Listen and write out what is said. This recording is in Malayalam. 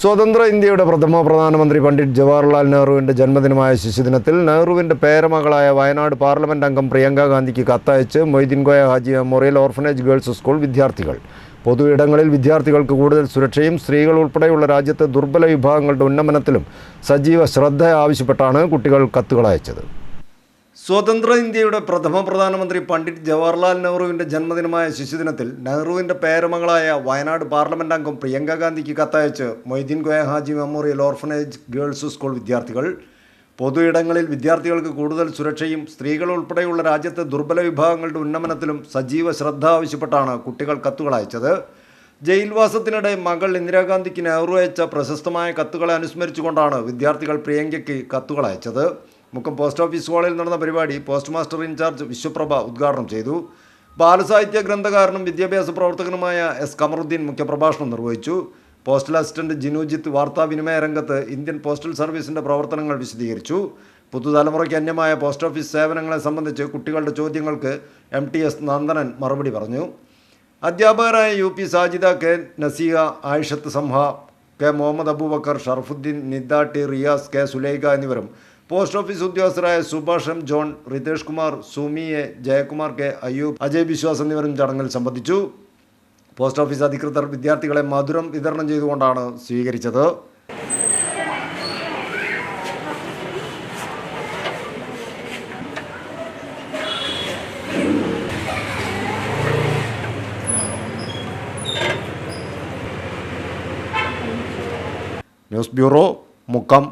സ്വതന്ത്ര ഇന്ത്യയുടെ പ്രഥമ പ്രധാനമന്ത്രി പണ്ഡിറ്റ് ജവഹർലാൽ നെഹ്റുവിന്റെ ജന്മദിനമായ ശിശുദിനത്തിൽ നെഹ്റുവിന്റെ പേരമകളായ വയനാട് പാർലമെന്റ് അംഗം പ്രിയങ്ക ഗാന്ധിക്ക് കത്തയച്ച് Moideenkoya Haji memorial orphanage girls school വിദ്യാർത്ഥികൾ. പൊതു ഇടങ്ങളിൽ വിദ്യാർത്ഥികൾക്ക് കൂടുതൽ സുരക്ഷയും സ്ത്രീകൾ ഉൾപ്പെടെയുള്ള രാജ്യത്തെ ദുർബല വിഭാഗങ്ങളുടെ ഉന്നമനത്തിലും സജീവ ശ്രദ്ധ ആവശ്യപ്പെട്ടാണ് കുട്ടികൾ കത്തുകൾ അയച്ചത്. സ്വതന്ത്ര ഇന്ത്യയുടെ പ്രഥമ പ്രധാനമന്ത്രി പണ്ഡിറ്റ് ജവഹർലാൽ നെഹ്റുവിന്റെ ജന്മദിനമായ ശിശുദിനത്തിൽ നെഹ്റുവിന്റെ പേരമകളായ വയനാട് പാർലമെന്റ് അംഗം പ്രിയങ്ക ഗാന്ധിക്ക് കത്തയച്ച് Moideen Koya Haji memorial orphanage girls school വിദ്യാർത്ഥികൾ. പൊതു ഇടങ്ങളിൽ വിദ്യാർത്ഥികൾക്ക് കൂടുതൽ സുരക്ഷയും സ്ത്രീകൾ ഉൾപ്പെടെയുള്ള രാജ്യത്തെ ദുർബല വിഭാഗങ്ങളുടെ ഉന്നമനത്തിലും സജീവ ശ്രദ്ധ ആവശ്യപ്പെട്ടാണ് കുട്ടികൾ കത്തുകൾ അയച്ചത്. ജയിൽവാസത്തിനിടെ മകൾ ഇന്ദിരാഗാന്ധിക്ക് നെഹ്റു അയച്ച പ്രശസ്തമായ കത്തുകളെ അനുസ്മരിച്ചുകൊണ്ടാണ് വിദ്യാർത്ഥികൾ പ്രിയങ്കയ്ക്ക് കത്തുകൾ അയച്ചത്. മുക്കം പോസ്റ്റ് ഓഫീസ് ഹാളിൽ നടന്ന പരിപാടി പോസ്റ്റ് മാസ്റ്റർ ഇൻചാർജ് വിശ്വപ്രഭ ഉദ്ഘാടനം ചെയ്തു. ബാലസാഹിത്യ ഗ്രന്ഥകാരനും വിദ്യാഭ്യാസ പ്രവർത്തകനുമായ എസ് കമറുദ്ദീൻ മുഖ്യപ്രഭാഷണം നിർവഹിച്ചു. പോസ്റ്റൽ അസിസ്റ്റന്റ് ജിനുജിത്ത് വാർത്താവിനിമയ രംഗത്ത് ഇന്ത്യൻ പോസ്റ്റൽ സർവീസിന്റെ പ്രവർത്തനങ്ങൾ വിശദീകരിച്ചു. പുതുതലമുറയ്ക്ക് അന്യമായ പോസ്റ്റ് ഓഫീസ് സേവനങ്ങളെ സംബന്ധിച്ച് കുട്ടികളുടെ ചോദ്യങ്ങൾക്ക് എം ടി എസ് നന്ദനൻ മറുപടി പറഞ്ഞു. അധ്യാപകരായ U P Sajida K Naseeha Ayishath Samha K Muhammad Aboobacker Sharafuddin Niddatti Riyas K Sulaikha എന്നിവരും post office ഉദ്യോഗസ്ഥരായ Subhash M. John Ritesh Kumar Sumi A Jayakumar K. Ayyub Ajay Vishwas എന്നിവരും ചടങ്ങിൽ സംബന്ധിച്ചു. പോസ്റ്റ് ഓഫീസ് അധികൃതർ വിദ്യാർത്ഥികളെ മധുരം വിതരണം ചെയ്തുകൊണ്ടാണ് സ്വീകരിച്ചത്. News bureau Mukkam.